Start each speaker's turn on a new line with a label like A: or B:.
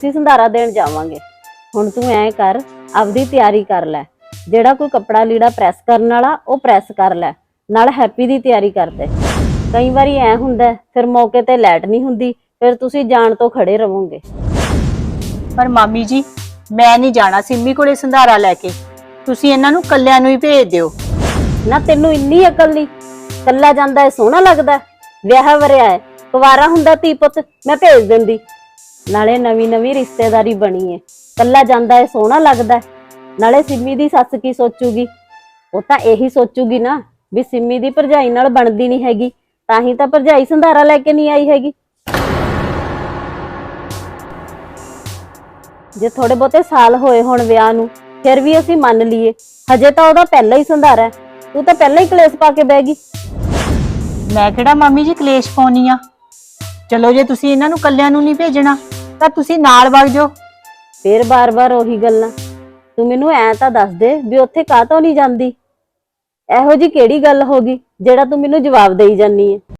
A: ਅਸੀਂ ਸੰਧਾਰਾ ਦੇਣ ਜਾਵਾਂਗੇ। ਹੁਣ ਤੂੰ ਐ ਕਰ ਆਪਦੀ ਤਿਆਰੀ ਕਰ ਲੈ। ਜਿਹੜਾ ਕੋਈ ਕੱਪੜਾ ਲੀੜਾ ਪ੍ਰੈਸ ਕਰਨ ਵਾਲਾ ਉਹ ਪ੍ਰੈਸ ਕਰ ਲੈ। ਨਾਲ ਹੈਪੀ ਦੀ ਤਿਆਰੀ ਕਰ ਦੇ। ਕਈ ਵਾਰੀ ਐ ਹੁੰਦਾ ਫਿਰ ਮੌਕੇ ਤੇ ਲੈਟ ਨਹੀਂ ਹੁੰਦੀ ਫਿਰ ਤੁਸੀਂ ਜਾਣ ਤੋਂ ਖੜੇ ਰਹੋਗੇ।
B: ਪਰ ਮਾਮੀ ਜੀ ਮੈਂ ਨਹੀਂ ਜਾਣਾ ਸਿੰਮੀ ਕੋਲੇ ਸੰਧਾਰਾ ਲੈ ਕੇ। ਤੁਸੀਂ ਇਹਨਾਂ ਨੂੰ ਕੱਲਿਆਂ ਨੂੰ ਹੀ ਭੇਜ ਦਿਓ।
A: ਨਾ ਤੈਨੂੰ ਇੰਨੀ ਅਕਲ ਨਹੀਂ। ਕੱਲਾ ਜਾਂਦਾ ਹੈ ਸੋਹਣਾ ਲੱਗਦਾ? ਵਿਆਹ ਵਰਿਆ ਹੈ। ਕੁਵਾਰਾ ਹੁੰਦਾ ਧੀ ਪੁੱਤ ਮੈਂ ਭੇਜ ਦਿੰਦੀ। ਨਾਲੇ ਨਵੀਂ ਨਵੀਂ ਰਿਸ਼ਤੇਦਾਰੀ ਬਣੀ ਏ। ਕੱਲਾ ਜਾਂਦਾ ਹੈ ਸੋਹਣਾ ਲੱਗਦਾ ਹੈ। ਨਾਲੇ ਸਿੰਮੀ ਦੀ ਸੱਸ ਕੀ ਸੋਚੂਗੀ? ਉਹ ਤਾਂ ਇਹੀ ਸੋਚੂਗੀ ਨਾ ਵੀ ਸਿੰਮੀ ਦੀ ਭਰਜਾਈ ਨਾਲ ਬਣਦੀ ਨਹੀਂ ਹੈਗੀ, ਤਾਂ ਹੀ ਤਾਂ ਭਰਜਾਈ ਸੰਧਾਰਾ ਲੈ ਕੇ ਨਹੀਂ ਆਈ ਹੈਗੀ। ਜੇ ਥੋੜੇ ਬਹੁਤੇ ਸਾਲ ਹੋਏ ਹੁਣ ਵਿਆਹ ਨੂੰ, ਫਿਰ ਵੀ ਅਸੀਂ ਮੰਨ ਲਈਏ, ਹਜੇ ਤਾਂ ਉਹਦਾ ਪਹਿਲਾ ਹੀ ਸੰਧਾਰਾ ਹੈ ਤੂੰ ਤਾਂ ਪਹਿਲਾਂ ਹੀ ਕਲੇਸ਼ ਪਾ ਕੇ ਬਹਿ ਗਈ।
B: ਮੈਂ ਕਿਹੜਾ ਮਾਮੀ ਜੀ ਕਲੇਸ਼ ਪਾਉਣੀ ਆ? ਚਲੋ ਜੇ ਤੁਸੀਂ ਇਹਨਾਂ ਨੂੰ ਕੱਲਿਆਂ ਨੂੰ ਨਹੀਂ ਭੇਜਣਾ ਤਾਂ ਤੁਸੀਂ ਨਾਲ ਵਗ ਜਾਓ।
A: ਫੇਰ ਬਾਰ-ਬਾਰ ਉਹੀ ਗੱਲਾਂ। ਤੂੰ ਮੈਨੂੰ ਐ ਤਾਂ ਦੱਸ ਦੇ ਵੀ ਉੱਥੇ ਕਾਹਤੋਂ ਨਹੀਂ ਜਾਂਦੀ। ਇਹੋ ਜੀ ਕਿਹੜੀ ਗੱਲ ਹੋ ਗਈ ਜਿਹੜਾ ਤੂੰ ਮੈਨੂੰ ਜਵਾਬ ਦੇਈ ਜਾਨੀ ਹੈ